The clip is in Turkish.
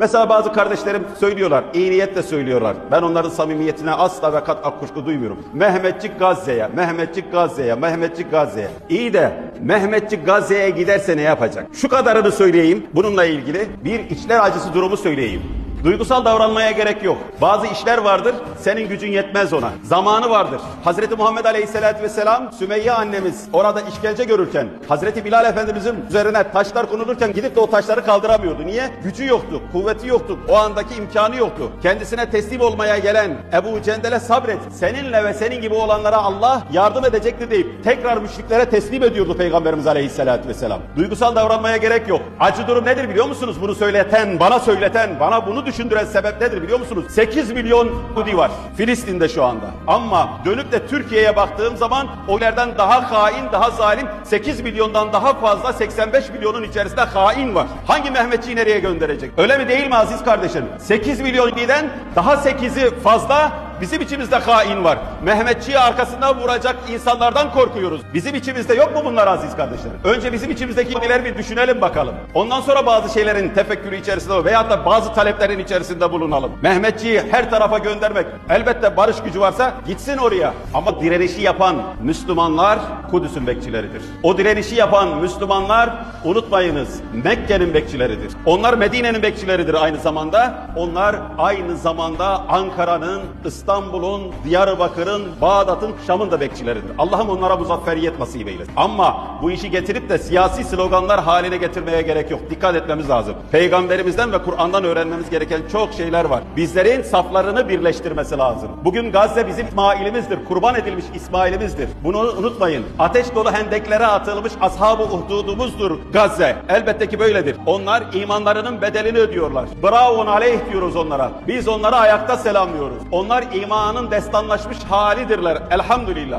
Mesela bazı kardeşlerim söylüyorlar, iyi niyetle söylüyorlar. Ben onların samimiyetine asla ve kat kuşku duymuyorum. Mehmetçik Gazze'ye, Mehmetçik Gazze'ye, Mehmetçik Gazze'ye. İyi de Mehmetçik Gazze'ye giderse ne yapacak? Şu kadarını söyleyeyim bununla ilgili. Bir içler acısı durumu söyleyeyim. Duygusal davranmaya gerek yok. Bazı işler vardır, senin gücün yetmez ona. Zamanı vardır. Hazreti Muhammed Aleyhisselatü Vesselam, Sümeyye annemiz orada işkence görürken, Hazreti Bilal Efendimizin üzerine taşlar konulurken gidip de o taşları kaldıramıyordu. Niye? Gücü yoktu, kuvveti yoktu, o andaki imkanı yoktu. Kendisine teslim olmaya gelen Ebu Cendel'e sabret, seninle ve senin gibi olanlara Allah yardım edecektir deyip tekrar müşriklere teslim ediyordu Peygamberimiz Aleyhisselatü Vesselam. Duygusal davranmaya gerek yok. Acı durum nedir biliyor musunuz? Bunu söyleten, bana söyleten, bana bunu düşündüren sebep nedir biliyor musunuz? 8 milyon Yahudi var Filistin'de şu anda. Ama dönüp de Türkiye'ye baktığım zaman oylardan daha hain, daha zalim 8 milyondan daha fazla 85 milyonun içerisinde hain var. Hangi Mehmetçiyi nereye gönderecek? Öyle mi değil mi aziz kardeşim? 8 milyon giden daha 8'i fazla Bizim içimizde hain var. Mehmetçiyi arkasından vuracak insanlardan korkuyoruz. Bizim içimizde yok mu bunlar aziz kardeşlerim? Önce bizim içimizdeki şeyleri bir düşünelim bakalım. Ondan sonra bazı şeylerin tefekkürü içerisinde veyahut da bazı taleplerin içerisinde bulunalım. Mehmetçiyi her tarafa göndermek elbette barış gücü varsa gitsin oraya. Ama direnişi yapan Müslümanlar Kudüs'ün bekçileridir. O direnişi yapan Müslümanlar unutmayınız Mekke'nin bekçileridir. Onlar Medine'nin bekçileridir aynı zamanda. Onlar aynı zamanda Ankara'nın, İstanbul'un, Diyarbakır'ın, Bağdat'ın, Şam'ın da bekçileridir. Allah'ım onlara muzafferiyet nasip eylesin. Ama bu işi getirip de siyasi sloganlar haline getirmeye gerek yok. Dikkat etmemiz lazım. Peygamberimizden ve Kur'an'dan öğrenmemiz gereken çok şeyler var. Bizlerin saflarını birleştirmesi lazım. Bugün Gazze bizim İsmail'imizdir. Kurban edilmiş İsmail'imizdir. Bunu unutmayın. Ateş dolu hendeklere atılmış ashab-ı uhdudumuzdur Gazze. Elbette ki böyledir. Onlar imanlarının bedelini ödüyorlar. Bravo aleyh diyoruz onlara. Biz onları ayakta selamlıyoruz. Onlar imanın destanlaşmış halidirler. Elhamdülillah.